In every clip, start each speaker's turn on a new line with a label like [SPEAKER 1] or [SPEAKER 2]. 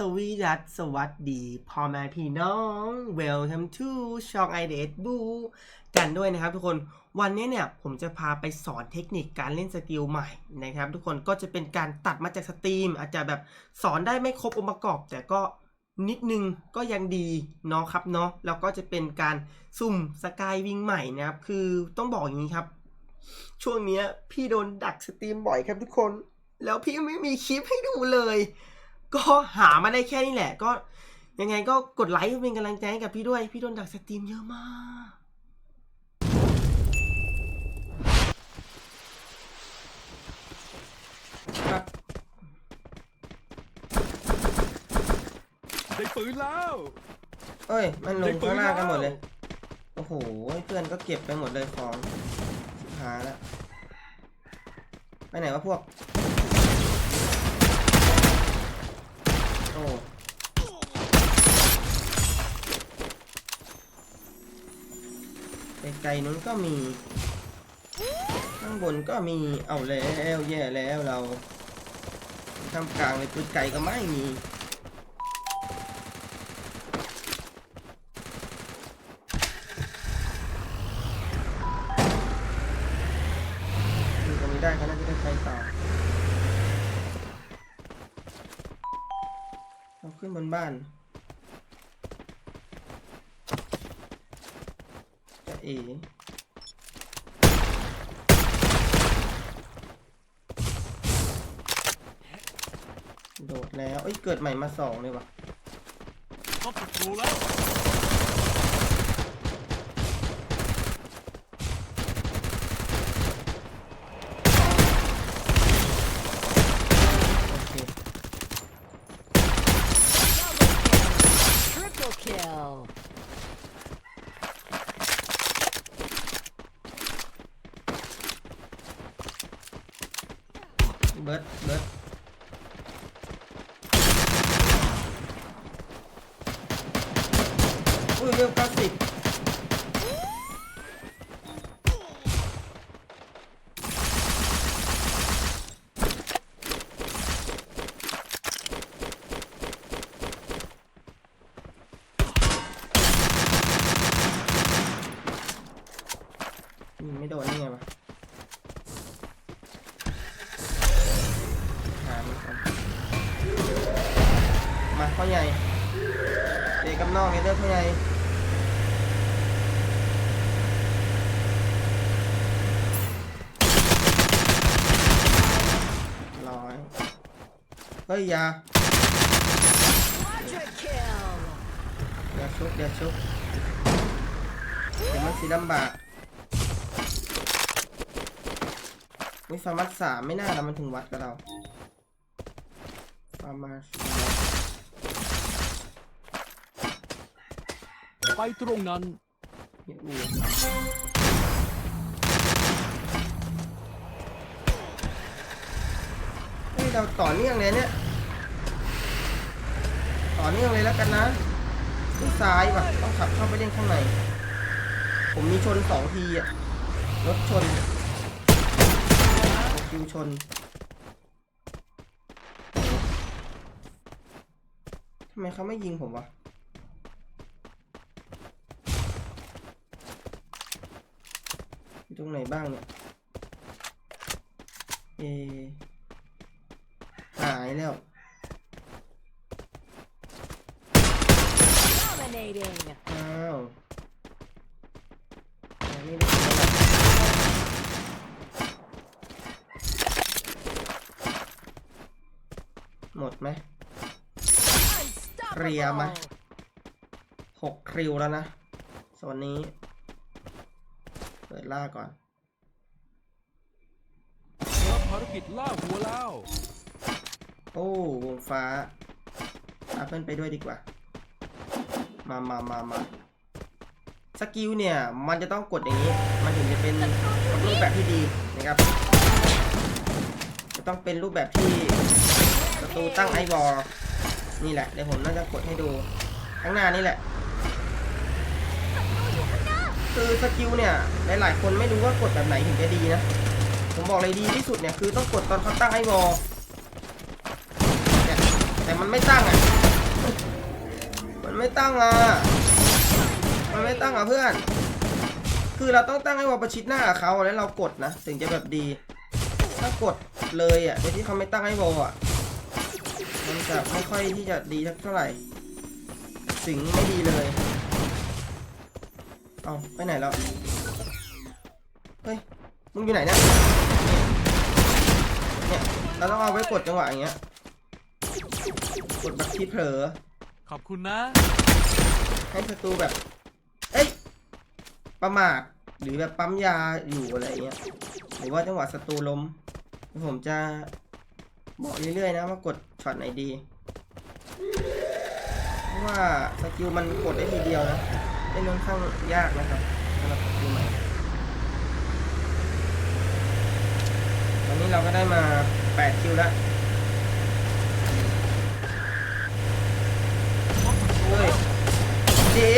[SPEAKER 1] สวีดัสสวัสดีพ่อแม่พี่น้อง Welcome to ช่อง i d เบูกันด้วยนะครับทุกคนวันนี้เนี่ยผมจะพาไปสอนเทคนิคการเล่นสกิลใหม่นะครับทุกคนก็จะเป็นการตัดมาจากสตรีม อาจจะแบบสอนได้ไม่ครบองค์ประกอบ แต่ก็นิดนึงก็ยังดีเนาะครับเนาะแล้วก็จะเป็นการสุ่มสกายวิ่งใหม่นะครับคือต้องบอกอย่างนี้ครับ ช่วงนี้พี่โดนดักสตรีมบ่อยครับทุกคน แล้วพี่ไม่มีคลิปให้ดูเลย ก็หามาได้แค่นี้แหละ ก็ยังไงก็กดไลค์เป็นกำลังใจให้กับพี่ด้วย พี่โดนดักสตรีมเยอะมากครับ
[SPEAKER 2] ได้ปืนแล้ว
[SPEAKER 1] เอ้ย มันล
[SPEAKER 2] ได้
[SPEAKER 1] ง
[SPEAKER 2] ปื
[SPEAKER 1] ข้างล่างกันหมดเลย
[SPEAKER 2] แว
[SPEAKER 1] โอ้โห เพื่อนก็เก็บไปหมดเลยของสิบหายแล้ว ไปไหนวะพวก โอ้ไกลๆนู้นก็มี ข้างบนก็มีเอาแล้วแย่แล้วเราทำกลางเลยปืนไกลก็ไม่มี อยู่ตรงนี้ได้เขาน่าจะได้ไปต่อเอาขึ้น บนบ้านจะเอโดดแล้วเอ้ย เกิดใหม่มาสองเลยว่ะ
[SPEAKER 2] พบศัตรูแล้ว
[SPEAKER 1] โอเค
[SPEAKER 3] Triple kill.
[SPEAKER 1] เบิร์ดเบิร์ด อุ้ยเร็วเก้าสิบยิงไม่โดนนี่ไงวะ หามันก่อนมาพ่อใหญ่เด็กกับน้องไงเด้อพ่อใหญ่ร้อยเฮ้ยอยา
[SPEAKER 3] Quadra kill.
[SPEAKER 1] อย่าชุบอย่าชุบเดี๋ยวมันสีลำบากวิฟาร์มัสสามไม่น่าแล้วมันถึงวัดกับเราฟาร์มัส
[SPEAKER 2] ไปตรงนั้น
[SPEAKER 1] เยอะ อูเฮ้ยเราต่อเนื่องเลยเนี่ย ต่อเนื่องเลยแล้วกันนะที่ซ้ายว่ะต้องขับเข้าไปเล่นข้างใน ผมมีชนสองทีอะรถชนคิวชนทำไมเขาไม่ยิงผมวะอยู่ตรงไหนบ้างเนี่ยเอ แล้ว
[SPEAKER 3] Dominating.
[SPEAKER 1] อ้าวอันนี้ได้แล้วล่ะหมดไหม
[SPEAKER 3] Unstoppable.
[SPEAKER 1] เคลียร์ไหมหกคริวแล้วนะส่วนนี้ เปิดล่าก่อน
[SPEAKER 2] รับภารกิจล่าหัวแล้ว
[SPEAKER 1] โอ้วงฟ้าอาเพื่นไปด้วยดีกว่า มามามามาสกิลเนี่ย มันจะต้องกดอย่างนี้ มันถึงจะเป็นรูปแบบที่ดีนะครับ จะต้องเป็นรูปแบบที่ประตูตั้งไอวอลนี่แหละ เดี๋ยวผมน่าจะกดให้ดู ข้างหน้านี่แหละคือสกิลเนี่ย หลายๆ คนไม่รู้ว่ากดแบบไหนถึงจะดีนะ ผมบอกเลยดีที่สุดเนี่ย คือต้องกดตอนเขาตั้งไอวอล แต่มันไม่ตั้งอะ มันไม่ตั้งอะ มันไม่ตั้งอะเพื่อน คือเราต้องตั้งให้วอลประชิดหน้าเขาแล้วเรากดนะถึงจะแบบดี ถ้ากดเลยอะโดยที่เขาไม่ตั้งให้วอลอะ มันจะไม่ค่อยที่จะดีเท่าไหร่ สิงไม่ดีเลย เอาไปไหนแล้ว เฮ้ย มึงอยู่ไหนเนี่ย เนี่ย เราต้องเอาไว้กดจังหวะอย่างเงี้ย ดแบบที่เผลอ
[SPEAKER 2] ขอบคุณนะ
[SPEAKER 1] ให้ศัตรูแบบ เอ้ย ประมาทหรือแบบปั๊มยาอยู่อะไรเงี้ย หรือว่าจังหวะศัตรูล้ม ผมจะบอกเรื่อยๆนะว่ากดช็อตไหนดี เพราะว่าสกิลมันกดได้ทีเดียวนะเล่นค่อนข้างยากนะครับสำหรับสกิลใหม่ตอนนี้เราก็ได้มา 8 คิวแล้ว เฮ้ย เจ๊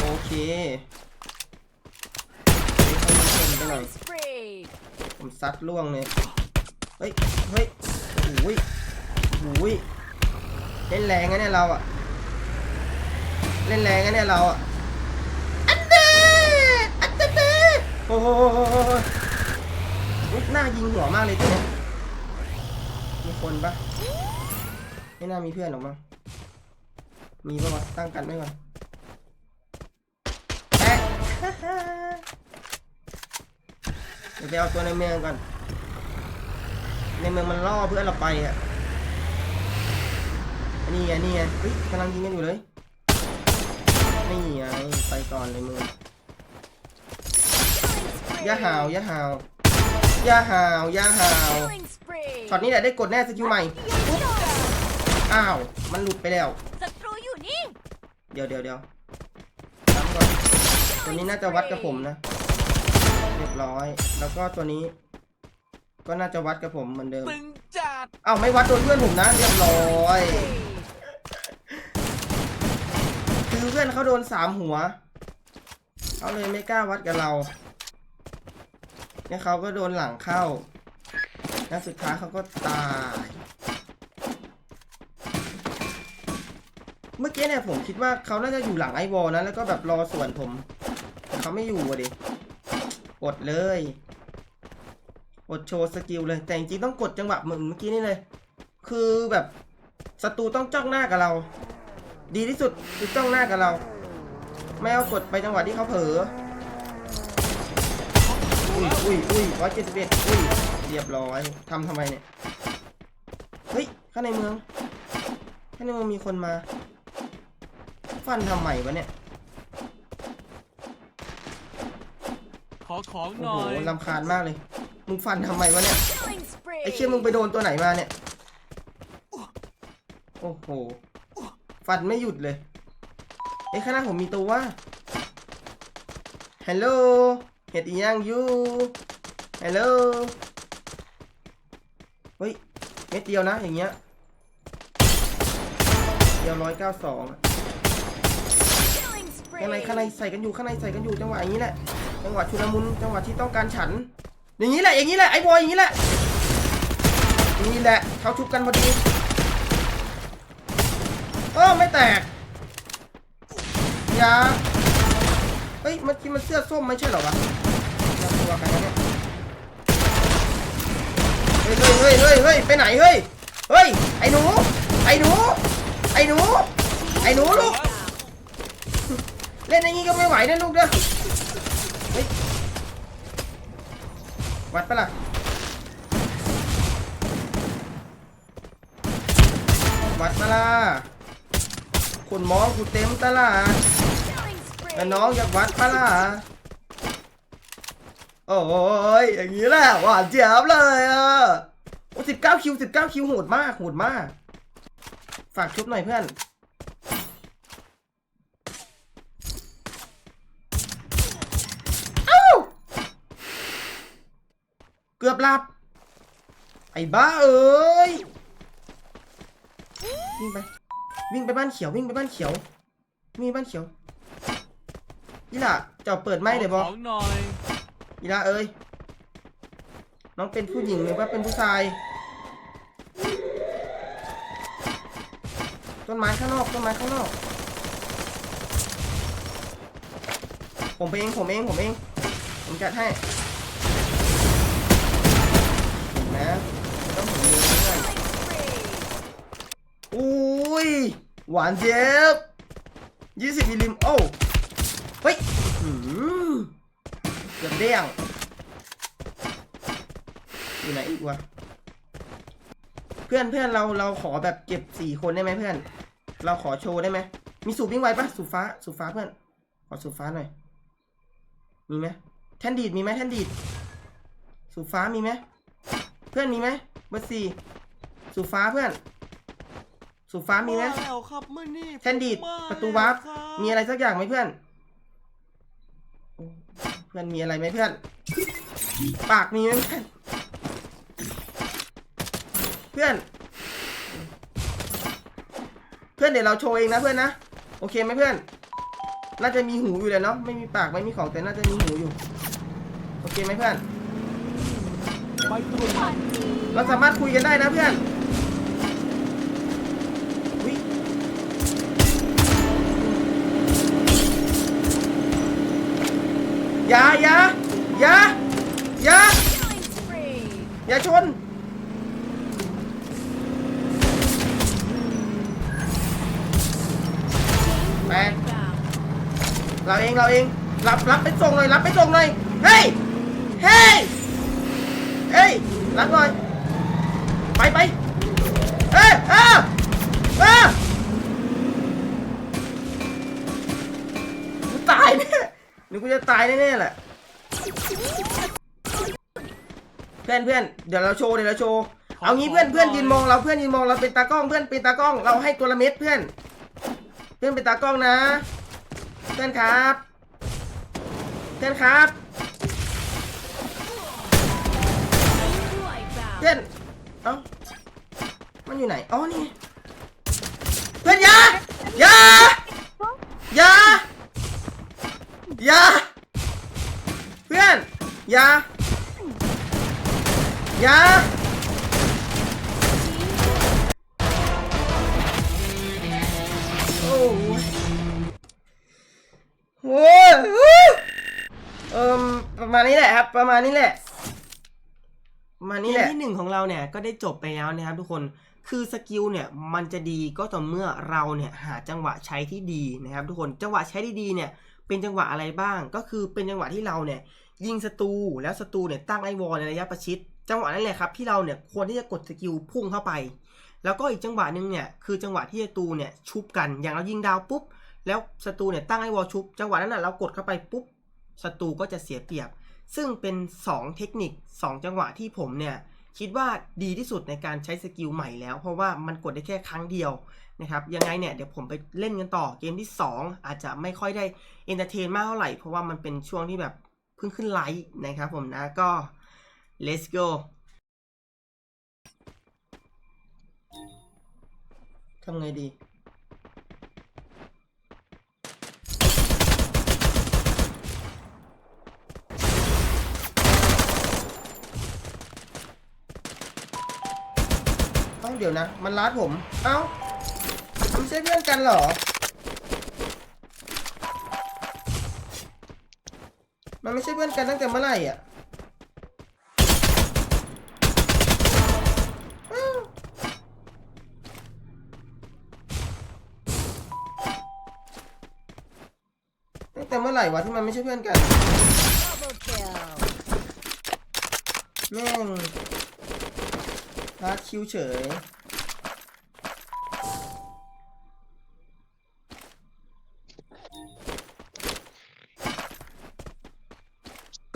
[SPEAKER 1] โอเคเดี๋ยวเขามีคนไปหน่อย
[SPEAKER 3] Killing spree.
[SPEAKER 1] ผมซัดล่วงเลยเฮ้ยเฮ้ยโอ้ยโอ้ยเล่นแรงนะเนี่ยเราอะเล่นแรงนะเนี่ยเราอะอันเดอันเดเดโอ้โหอุ๊ยหน้ายิงหัวมากเลยตัวเนี้ยมีคนปะไม่น่ามีเพื่อนหรอกมั้ง มีปะวะตั้งกันไว้ก่อนแอะเดี๋ยวไปเอาตัวในเมืองก่อน ในเมืองมันล่อเพื่อนเราไปอะนี่ไงนี่ไงเฮ้ยกำลังยิงกันอยู่เลยนี่ไงไปก่อนเลยมึงอย่าหาวอย่าหาวอย่าหาวอย่าหาวช็อตนี้แหละได้กดแน่สกิลใหม่ อ้าว มันหลุดไปแล้ว เดี๋ยวเดี๋ยวเดี๋ยวทำก่อนตัวนี้น่าจะวัดกับผมนะ เรียบร้อย แล้วก็ตัวนี้ ก็น่าจะวัดกับผมเหมือนเดิม
[SPEAKER 2] ตึงจัด
[SPEAKER 1] เอ้าไม่วัดโดนเพื่อนผมนะ เรียบร้อย คือเพื่อนเขาโดนสามหัว เขาเลยไม่กล้าวัดกับเราเนี่ยเขาก็โดนหลังเข้า แล้วสุดท้ายเขาก็ตาย เมื่อกี้เนี่ยผมคิดว่าเขาน่าจะอยู่หลังไอวอลนะแล้วก็แบบรอส่วนผมแต่เขาไม่อยู่อะดิกดเลยกดโชว์สกิลเลยแต่จริงๆต้องกดจังหวะเหมือนเมื่อกี้นี่เลย คือแบบศัตรูต้องจ้องหน้ากับเรา ดีที่สุดคือจ้องหน้ากับเรา ไม่เอากดไปจังหวะที่เขาเผลออุ้ยอุ้ยอุ้ยร้อยเจ็ดสิบเอ็ดอุ้ยเรียบร้อยทำทำไมเนี่ยเฮ้ยข้างในเมืองข้างในเมืองมีคนมา ฟันทำไมวะเนี่ย
[SPEAKER 2] ขอของห
[SPEAKER 1] โอ้
[SPEAKER 2] น่
[SPEAKER 1] โห
[SPEAKER 2] อย
[SPEAKER 1] ลำคาญมากเลย มึงฟันทำไมวะเนี่ย
[SPEAKER 3] Killing spree.
[SPEAKER 1] ไอ้เชี่ยมึงไปโดนตัวไหนมาเนี่ย โอ้โห ฟันไม่หยุดเลยไอ้ยข้างหน้าผมมีตัวฮัลโหลเห็ดอีหยังอยู่ฮัลโหลเฮ้ยเม็ดเดียวนะอย่างเงี้ยเดียวร้อยเก้าสอง
[SPEAKER 3] Killing
[SPEAKER 1] ข้างใน
[SPEAKER 3] spree.
[SPEAKER 1] ข้างในใส่กันอยู่ข้างในใส่กันอยู่จังหวะอย่างนี้แหละจังหวะชุลมุนจังหวะที่ต้องการฉัน อย่างนี้แหละอย่างนี้แหละไอ้บอยอย่างนี้แหละอย่างนี้แหละเขาชุบกันพอดีเออไม่แตกอยาเฮ้ยเมื่อกี้มันเสื้อส้มไม่ใช่เหรอวะเราตัวกันนะเนี่ยเฮ้ยเฮ้ยเฮ้ยเฮ้ยเฮ้ยไปไหนเฮ้ยเฮ้ยไอ้หนูไอ้หนูไอ้หนูไอ้หนูลูก เล่นอย่างนี้ก็ไม่ไหวนะลูกเด้อเฮ้ยวัดปะล่ะวัดปะล่ะคุณมองกูเต็มตลาดแต่น้องอยากวัดปะล่ะโอ้ยอย่างนี้แหละหวานเจี๊ยบเลยอะโอ้สิบเก้าคิวสิบเก้าคิวโหดมากโหดมาก ฝากชุบหน่อยเพื่อน เอ้า เกือบ หลับ ไอ้บ้าเอ้ย วิ่งไป วิ่งไปบ้านเขียววิ่งไปบ้านเขียว มีบ้านเขียวยี่ล่ะเจ้าเปิดไม้เดี๋ยวบอ
[SPEAKER 2] กของหน่อย
[SPEAKER 1] อีลาเอ้ย น้องเป็นผู้หญิงหรือว่าเป็นผู้ชาย ต้นไม้ข้างนอกต้นไม้ข้างนอก ผมเองผมเองผมเอง ผมจัดให้เห็นนะไม่ต้องผมมือเพื่อน
[SPEAKER 3] Killing spree.
[SPEAKER 1] อุ้ย หวานเจี๊ยบยี่สิบมิลลิมโอ้เฮ้ยหืมเกือบเด้งอยู่ไหนอีกวะเพื่อนเพื่อนเราเราขอแบบเก็บสี่คนได้ไหมเพื่อน เราขอโชว์ได้ไหมมีสูบวิ่งไวปะสูบฟ้าสูบฟ้าเพื่อน ขอสูบฟ้าหน่อย มีไหมแท่นดีดมีไหมแท่นดีดสูบฟ้ามีไหมเพื่อนมีไหมเบอร์สี่สูบฟ้าเพื่อน สูบฟ้ามีไหม
[SPEAKER 2] แล้วครับมื่อนี่
[SPEAKER 1] แท่นดีด
[SPEAKER 2] ผมมา
[SPEAKER 1] ประตูวาร์ป
[SPEAKER 2] แล้ครับ
[SPEAKER 1] มีอะไรสักอย่างไหมเพื่อน เพื่อนมีอะไรไหมเพื่อน ปากมีไหมเพื่อนเพื่อน เพื่อนเดี๋ยวเราโชว์เองนะเพื่อนนะ โอเคไหมเพื่อน น่าจะมีหูอยู่เลยเนาะไม่มีปากไม่มีของแต่น่าจะมีหูอยู่ โอเคไหมเพื่อน
[SPEAKER 2] ไปตรวจ
[SPEAKER 3] Hot tea.
[SPEAKER 1] เราสามารถคุยกันได้นะเพื่อน อย่าอย่าอย่าอย่าอย่าชนแปดเราเองเราเองรับรับไปส่งหน่อยรับไปส่งหน่อย เฮ้ย เฮ้ย เฮ้ยรับหน่อย ไปไปเอ้ยเอ้า กูจะตายแน่ๆแหละ เพื่อนเพื่อนเดี๋ยวเราโชว์เดี๋ยวเราโชว์เอางี้เพื่อนเพื่อนยืนมองเราเพื่อนยืนมองเราเป็นตากล้องเพื่อนเป็นตากล้องเราให้ตัวละเม็ดเพื่อน เพื่อนเป็นตากล้องนะ เพื่อนครับ เพื่อนครับ เพื่อนเอ้ามันอยู่ไหนอ๋อนี่เพื่อนยายายา อยาเพื่อนอยาอยาโอ้ยโอ้ยเอิ่มประมาณนี้แหละครับ ประมาณนี้แหละ ประมาณนี้แหละ ที่หนึ่งของเราเนี่ยก็ได้จบไปแล้วนะครับทุกคนคือสกิลเนี่ยมันจะดีก็ต่อเมื่อเราเนี่ยหาจังหวะใช้ที่ดีนะครับทุกคนจังหวะใช้ที่ดีเนี่ย เป็นจังหวะอะไรบ้าง ก็คือเป็นจังหวะที่เราเนี่ยยิงศัตรูแล้วศัตรูเนี่ยตั้งไอวอลในระยะประชิด จังหวะนั้นแหละครับที่เราเนี่ยควรที่จะกดสกิลพุ่งเข้าไป แล้วก็อีกจังหวะหนึ่งเนี่ยคือจังหวะที่ศัตรูเนี่ยชุบกัน อย่างเรายิงดาวปุ๊บ แล้วศัตรูเนี่ยตั้งไอวอลชุบ จังหวะนั้นน่ะเรากดเข้าไปปุ๊บศัตรูก็จะเสียเปรียบ ซึ่งเป็น 2 เทคนิค 2 จังหวะที่ผมเนี่ยคิดว่าดีที่สุดในการใช้สกิลใหม่แล้ว เพราะว่ามันกดได้แค่ครั้งเดียว นะครับยังไงเนี่ยเดี๋ยวผมไปเล่นกันต่อเกมที่ 2 อาจจะไม่ค่อยได้เอนเตอร์เทนมากเท่าไหร่ เพราะว่ามันเป็นช่วงที่แบบเพิ่งขึ้นไลฟ์นะครับผมนะก็ let's go ทำไงดีเอ้าเดี๋ยวนะ มันลัดผม เอ้า ไม่ใช่เพื่อนกันเหรอ มันไม่ใช่เพื่อนกันตั้งแต่เมื่อไหร่อะตั้งแต่เมื่อไหร่วะที่มันไม่ใช่เพื่อนกัน แม่งลาดคิวเฉย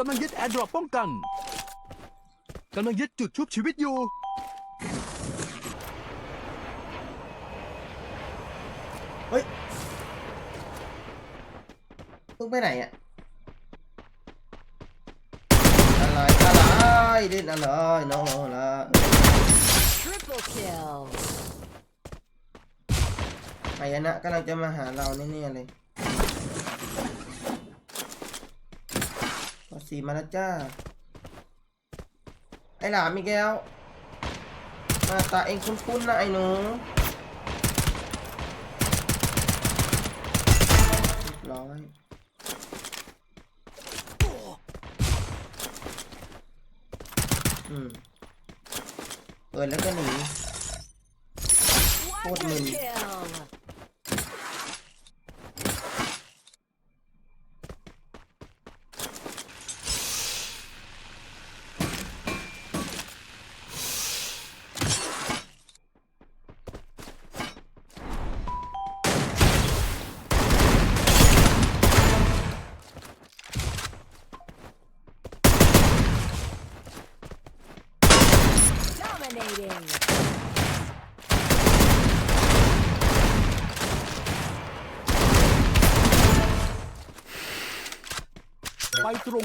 [SPEAKER 1] ำ
[SPEAKER 2] ลังยึดแอร์ดรอปป้องกันกำลังยึดจุดชุบชีวิตอยู่
[SPEAKER 1] เฮ้ยเพิ่งไปไหนอะ อะไร อะไรเด่นอะไรน้องละ
[SPEAKER 3] Triple kill.
[SPEAKER 1] ไายนะกำลังจะมาหาเราแน่ๆเลย สี่มาแล้วจ้า ไอหลามอีกแล้วมาตาเองคุ้นๆนะไอ้หนูร้อยอืมเปิดแล้วก็หนี
[SPEAKER 2] โคตรมึน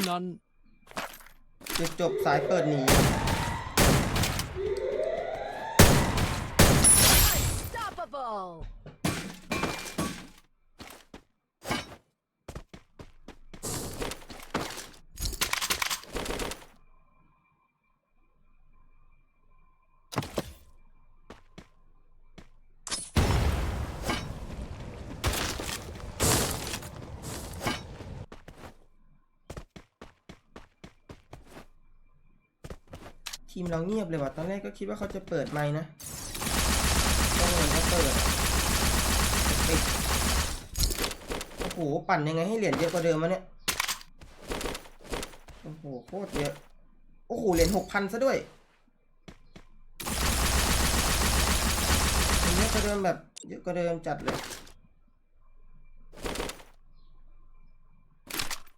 [SPEAKER 2] นอน
[SPEAKER 1] จุดจบสายเปิดหนี ทีมเราเงียบเลยว่ะ ตอนแรกก็คิดว่าเขาจะเปิดไมค์นะก็เหมือนเขาเปิดปิดโอ้โห ปั่นยังไงให้เหรียญเยอะกว่าเดิมวะเนี่ย โอ้โห โคตรเยอะ โอ้โห เหรียญหกพันซะด้วยเยอะกว่าเดิมแบบเยอะกว่าเดิมจัดเลย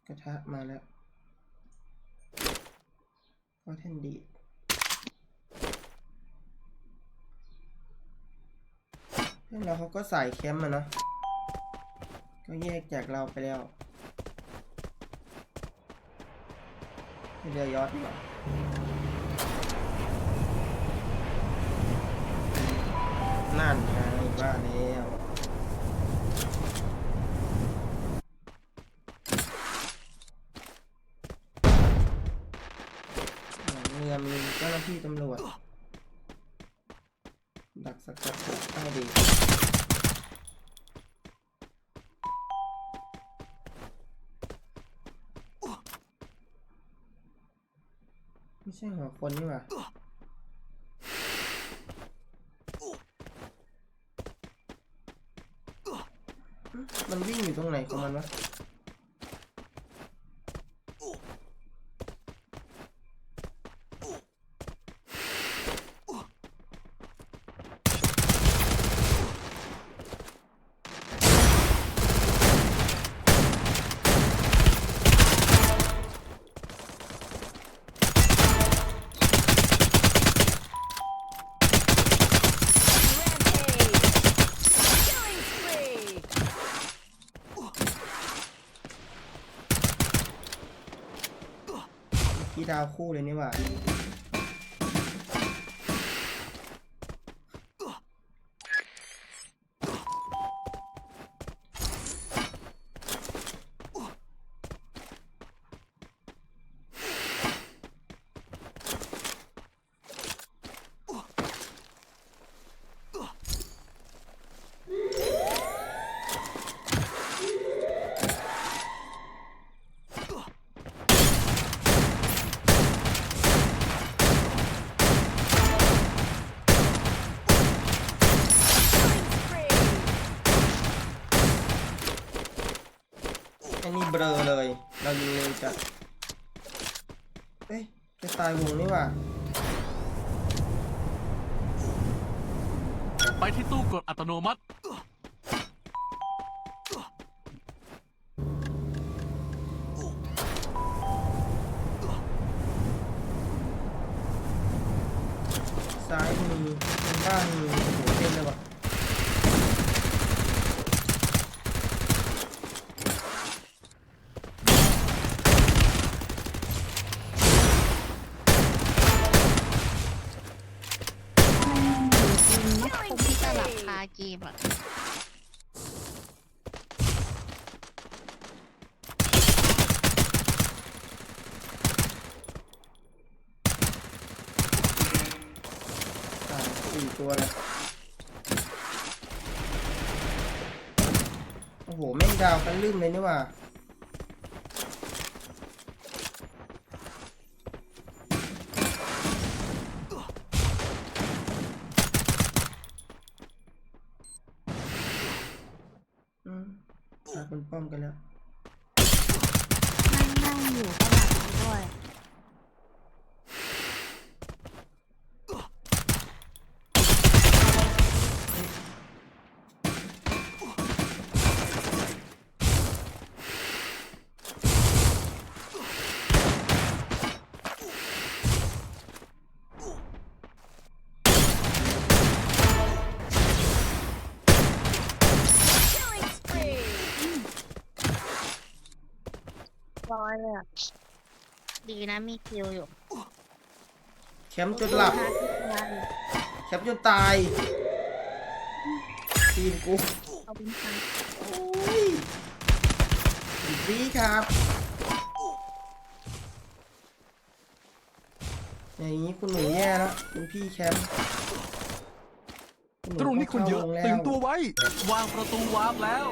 [SPEAKER 1] กระทะมาแล้วก็เทนดีดเพื่อนเราเขาก็ใส่แคมป์มาเนาะก็แยกจากเราไปแล้วเรือยอดดีกว่านั่นไงว่าแล้วเรือมีเจ้าหน้าที่ตำรวจ ช่หัวคนนี่หว่ามันวิ่งอยู่ตรงไหนของมันวะ 9 คู่เลยนี่หว่า เป็
[SPEAKER 2] น
[SPEAKER 1] บ้านมือโอ้โหเต็มเลยว่ะ
[SPEAKER 4] ไม่คุ้มที่จะราคาเกมอะ
[SPEAKER 1] สามสี่ตัวเลย โอ้ โอ้โหแม่งดาวกันลืมเลยนี่ว่าอืมหาคนป้อมกันแล้ว
[SPEAKER 4] นั่งนั่งอยู่ข้างหลังนี้ด้วย
[SPEAKER 3] Killing spree.
[SPEAKER 4] ร้อยเลยอะดีนะมีคิวอยู่
[SPEAKER 1] แคมป์จนหลับ แคมป์จนตาย ทีมกู
[SPEAKER 4] เอาบินทัน
[SPEAKER 1] โอ้ยดีดีครับอย่างนี้คุณหนูแย่แล้วคุณพี่แคมป์คุณห
[SPEAKER 2] ตรงนี้คนเยอะ
[SPEAKER 1] ข้าโงแรม
[SPEAKER 2] ตื่นตัวไว้ วางประตูวาร์ปแล้ว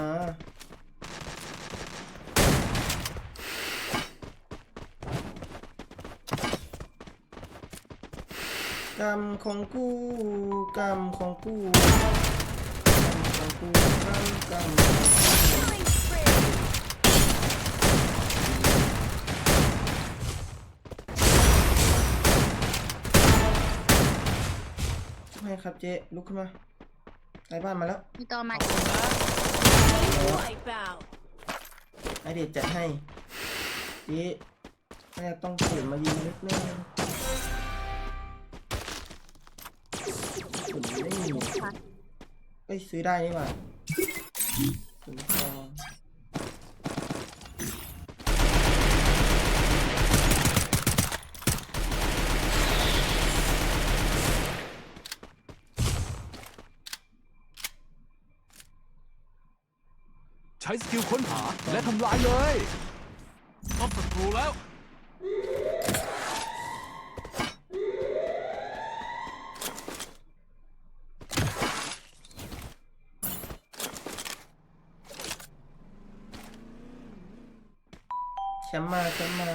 [SPEAKER 1] มากรรมของกูกรรมของกูกรรมของกูกรรมกรรมของกู
[SPEAKER 3] Killing spree.
[SPEAKER 1] ให้ครับเจ๊ลุกขึ้นมาไกลบ้านมาแล้ว
[SPEAKER 4] มีตัวมา
[SPEAKER 3] Wipe out.
[SPEAKER 1] ไอเด็ดจัดให้เจ๊แม่ต้องเปลี่ยนมายิงนิดนึงผมไม่มีไอซื้อได้นี่หว่าถุงทอง
[SPEAKER 2] ใช้สกิลค้นหาและทำลายเลยพบศัตรูแล้ว
[SPEAKER 1] แชมป์มาแชมป์มา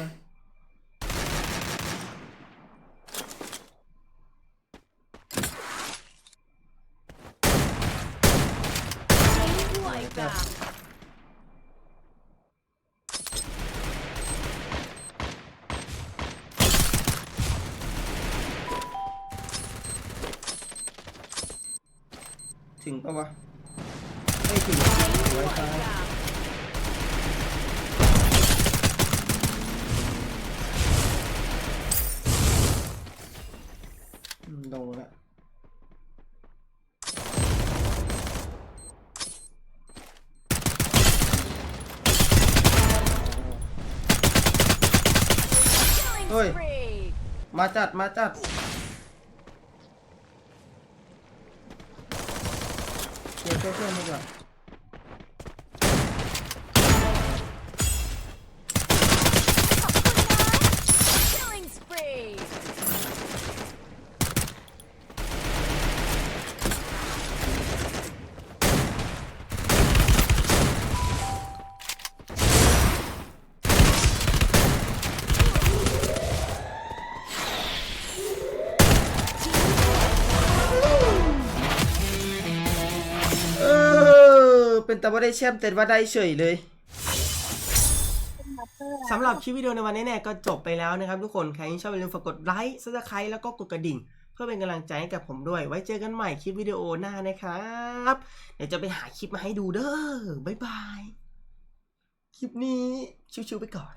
[SPEAKER 3] Wipe out.
[SPEAKER 1] ถึงปะวะ ไม่ถึงไวไฟ
[SPEAKER 3] Wipe out.
[SPEAKER 1] อืมละ
[SPEAKER 3] Killing
[SPEAKER 1] Ôi.
[SPEAKER 3] spree.
[SPEAKER 1] มาจัด มาจัด แต่ว่าได้แชมป์แต่ว่าได้เฉยเลยสำหรับคลิปวิดีโอในวันนี้เนี่ยก็จบไปแล้วนะครับทุกคนใครที่ชอบอย่าลืมฝากกดไลค์ซับสไครต์แล้วก็กดกระดิ่ง เพื่อเป็นกำลังใจให้กับผมด้วย ไว้เจอกันใหม่คลิปวิดีโอหน้านะครับ เดี๋ยวจะไปหาคลิปมาให้ดูเด้อบ๊ายบาย คลิปนี้ชิวๆไปก่อน